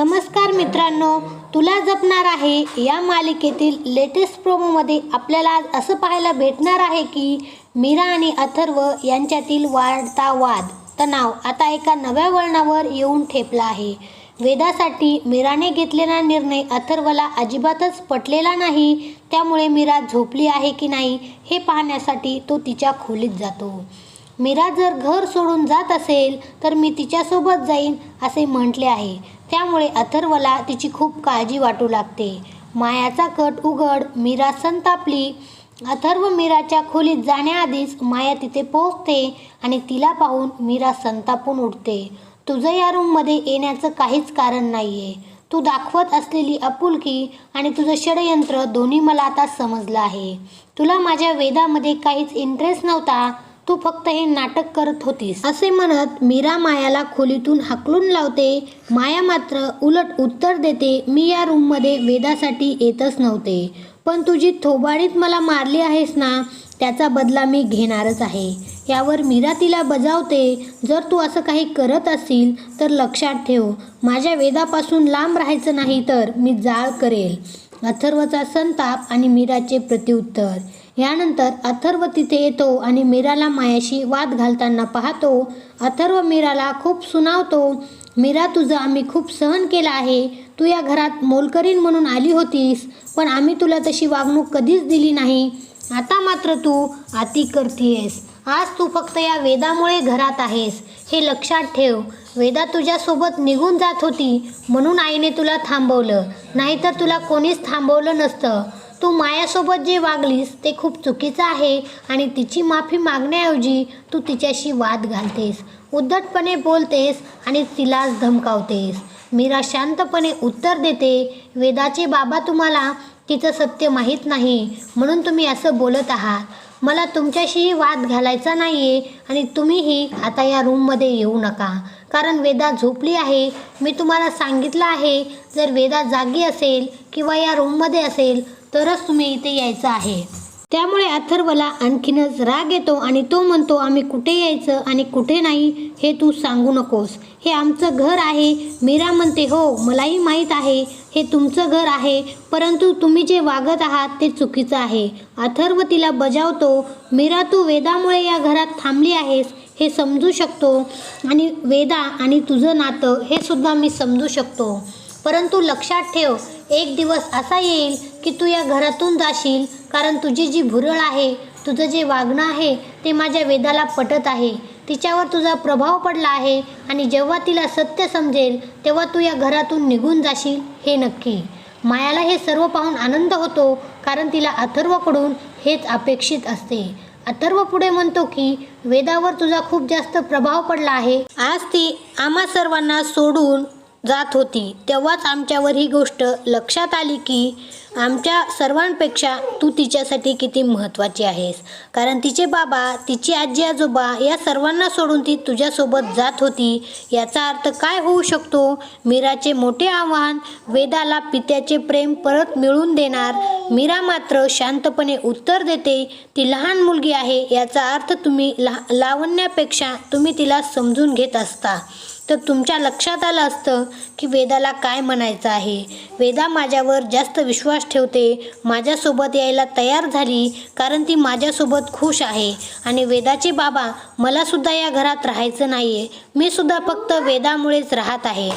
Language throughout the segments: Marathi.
नमस्कार मित्रांनो तुला जपणार आहे या मालिकेतील लेटेस्ट प्रोमोमध्ये आपल्याला आज असं पाहायला भेटणार आहे की मीरा आणि अथर्व यांच्यातील वाढता वाद तणाव आता एका नव्या वळणावर येऊन ठेपला आहे. वेदासाठी मीराने घेतलेला निर्णय अथर्वला अजिबातच पटलेला नाही त्यामुळे मीरा झोपली आहे की नाही हे पाहण्यासाठी तो तिच्या खोलीत जातो. मीरा जर घर सोडून जात असेल तर मी तिच्यासोबत जाईन असे म्हटले आहे. त्यामुळे अथर्वला तिची खूप काळजी वाटू लागते. मायाचा कट उघड मीरा संतापली. अथर्व मीराच्या खोलीत जाण्याआधीच माया तिथे पोहोचते आणि तिला पाहून मीरा संतापून उठते. तुझं या रूममध्ये येण्याचं काहीच कारण नाही आहे तू दाखवत असलेली आपुलकी आणि तुझं षडयंत्र दोन्ही मला आता समजलं आहे. तुला माझ्या वेदामध्ये काहीच इंटरेस्ट नव्हता? तू फक्त हे नाटक करत होतीस. असे म्हणत मीरा मायाला खोलीतून हाकलून लावते. माया मात्र उलट उत्तर देते मी या रूममध्ये वेदासाठी येतच नव्हते. पण तुझी थोबाडीत मला मारली आहेस ना त्याचा बदला मी घेणारच आहे यावर मीरा तिला बजावते जर तू असं काही करत असशील तर लक्षात ठेव. माझ्या वेदापासून लांब राहायचं नाही तर मी जाळ करेल अथर्वचा संताप आणि मीराचे प्रत्युत्तर. यानंतर अथर्व तिथे येतो आणि मीराला मायाशी वाद घालताना पाहतो. अथर्व मीराला खूप सुनावतो मीरा तुझं आम्ही खूप सहन केलं आहे. तू या घरात मोलकरीण म्हणून आली होतीस पण आम्ही तुला तशी वागणूक कधीच दिली नाही. आता मात्र तू आती करतीयस आज तू फक्त या वेदामुळे घरात आहेस. हे लक्षात ठेव. वेदा तुझ्यासोबत निघून जात होती म्हणून आईने तुला थांबवलं. नाहीतर तुला कोणीच थांबवलं नसतं. तू मायासोबत जे वागलीस ते खूप चुकीचं आहे आणि तिची माफी मागण्याऐवजी तू तिच्याशी वाद घालतेस उद्धटपणे बोलतेस आणि तिलाच धमकावतेस. मीरा शांतपणे उत्तर देते वेदाचे बाबा तुम्हाला तिचं सत्य माहीत नाही म्हणून तुम्ही असं बोलत आहात. मला तुमच्याशीही वाद घालायचा नाही आहे आणि तुम्हीही आता या रूममध्ये येऊ नका. कारण वेदा झोपली आहे. मी तुम्हाला सांगितलं आहे जर वेदा जागी असेल किंवा या रूममध्ये असेल तरच तुम्ही इथे यायचं आहे. त्यामुळे अथर्वला आणखीनच राग येतो आणि तो म्हणतो आम्ही कुठे यायचं आणि कुठे नाही हे तू सांगू नकोस. हे आमचं घर आहे. मीरा म्हणते हो मलाही माहीत आहे. हे तुमचं घर आहे परंतु तुम्ही जे वागत आहात ते चुकीचं आहे. अथर्व तिला बजावतो मीरा तू वेदामुळे या घरात थांबली आहेस हे समजू शकतो. आणि वेदा आणि तुझं नातं हे सुद्धा मी समजू शकतो. परंतु लक्षात ठेव एक दिवस असा येईल की तू या घरातून जाशील कारण तुझी जी भुरळ आहे तुझं जे वागणं आहे ते माझ्या वेदाला पटत आहे. तिच्यावर तुझा प्रभाव पडला आहे आणि जेव्हा तिला सत्य समजेल तेव्हा तू या घरातून निघून जाशील हे नक्की. मायाला हे सर्व पाहून आनंद होतो कारण तिला अथर्वकडून हेच अपेक्षित असते. अथर्व पुढे म्हणतो की वेदावर तुझा खूप जास्त प्रभाव पडला आहे. आज ती आम्हा सर्वांना सोडून जात होती. तेव्हाच आमच्यावर ही गोष्ट लक्षात आली की आमच्या सर्वांपेक्षा तू तिच्यासाठी किती महत्त्वाची आहेस. कारण तिचे बाबा तिची आजी आजोबा या सर्वांना सोडून ती तुझ्यासोबत जात होती. याचा अर्थ काय होऊ शकतो? मीराचे मोठे आव्हान वेदाला पित्याचे प्रेम परत मिळवून देणार. मीरा मात्र शांतपणे उत्तर देते ती लहान मुलगी आहे याचा अर्थ तुम्ही ला लावण्यापेक्षा तुम्ही तिला समजून घेत असता. तर तुमच्या लक्षात आलं असतं की वेदाला काय म्हणायचं आहे. वेदा माझ्यावर जास्त विश्वास ठेवते माझ्यासोबत यायला तयार झाली कारण ती माझ्यासोबत खुश आहे. आणि वेदाचे बाबा मलासुद्धा या घरात राहायचं नाही आहे मी सुद्धा फक्त वेदामुळेच राहत आहे.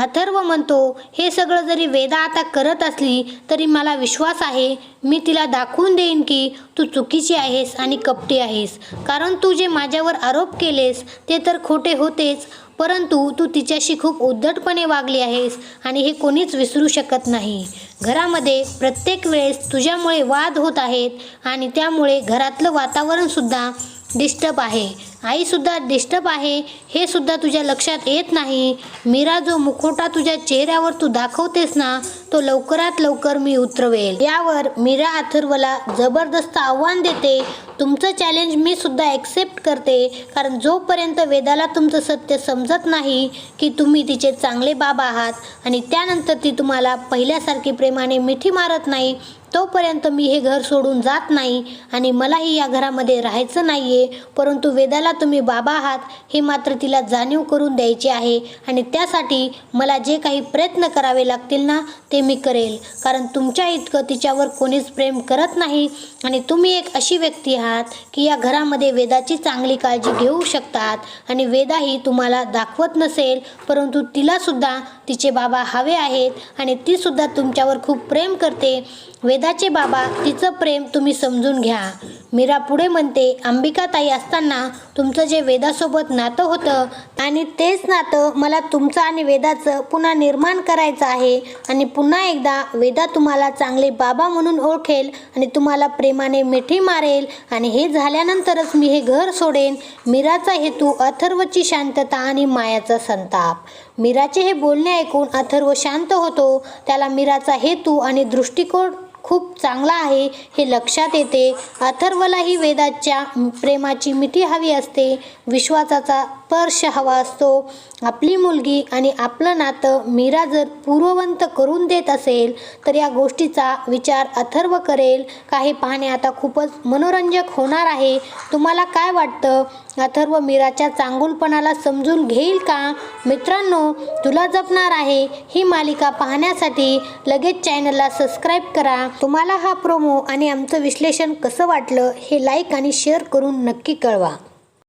अथर्व म्हणतो हे सगळं जरी वेदा आता करत असली तरी मला विश्वास आहे. मी तिला दाखवून देईन की तू चुकीची आहेस आणि कपटी आहेस. कारण तू जे माझ्यावर आरोप केलेस ते तर खोटे होतेच. परंतु तू तिच्याशी खूप उद्धटपणे वागली आहेस आणि हे कोणीच विसरू शकत नाही. घरामध्ये प्रत्येक वेळेस तुझ्यामुळे वाद होत आहेत आणि त्यामुळे घरातलं वातावरणसुद्धा डिस्टर्ब आहे. आईसुद्धा डिस्टर्ब आहे हे सुद्धा तुझ्या लक्षात येत नाही. मीरा जो मुखोटा तुझ्या चेहऱ्यावर तू दाखवतेस ना तो लवकरात लवकर मी उतरवेल. यावर मीरा अथर्वला जबरदस्त आव्हान देते तुमचं चॅलेंज मी सुद्धा ॲक्सेप्ट करते. कारण जोपर्यंत वेदाला तुमचं सत्य समजत नाही की तुम्ही तिचे चांगले बाबा आहात आणि त्यानंतर ती तुम्हाला पहिल्यासारखी प्रेमाने मिठी मारत नाही तोपर्यंत मी हे घर सोडून जात नाही आणि मलाही या घरामध्ये राहायचं नाही आहे परंतु वेदाला तुम्ही बाबा आहात हे मात्र तिला जाणीव करून द्यायची आहे आणि त्यासाठी मला जे काही प्रयत्न करावे लागतील ना ते मी करेल. कारण तुमच्या इतकं तिच्यावर कोणीच प्रेम करत नाही आणि तुम्ही एक अशी व्यक्ती आहात की या घरामध्ये वेदाची चांगली काळजी घेऊ शकतात आणि वेदाही तुम्हाला दाखवत नसेल परंतु तिलासुद्धा तिचे बाबा हवे आहेत आणि तीसुद्धा तुमच्यावर खूप प्रेम करते. वेदाचे बाबा तिचं प्रेम तुम्ही समजून घ्या. मीरा पुढे म्हणते अंबिकाताई असताना तुमचं जे वेदासोबत नातं होतं आणि तेच नातं मला तुमचं आणि वेदाचं पुन्हा निर्माण करायचं आहे आणि पुन्हा एकदा वेदा तुम्हाला चांगले बाबा म्हणून ओळखेल आणि तुम्हाला प्रेमाने मिठी मारेल आणि हे झाल्यानंतरच मी हे घर सोडेन. मीराचा हेतू अथर्वची शांतता आणि मायाचा संताप. मीराचे हे बोलणे ऐकून अथर्व शांत होतो. त्याला मीराचा हेतू आणि दृष्टिकोन खूप चांगला आहे हे लक्षात येते. अथर्वलाही वेदाच्या प्रेमाची मिठी हवी असते. विश्वासाचा स्पर्श हवा असतो. आपली मुलगी आणि आपलं नातं मीरा जर पूर्ववंत करून देत असेल तर या गोष्टीचा विचार अथर्व करेल. काही पाहणे आता खूपच मनोरंजक होणार आहे. तुम्हाला काय वाटतं? अथर्व मीराच्या चांगुलपणाला समजून घेईल का? मित्रांनो तुला जपणार आहे ही मालिका पाहण्यासाठी लगेच चॅनलला सबस्क्राईब करा. तुम्हाला हा प्रोमो आणि आमचं विश्लेषण कसं वाटलं हे लाईक आणि शेअर करून नक्की कळवा.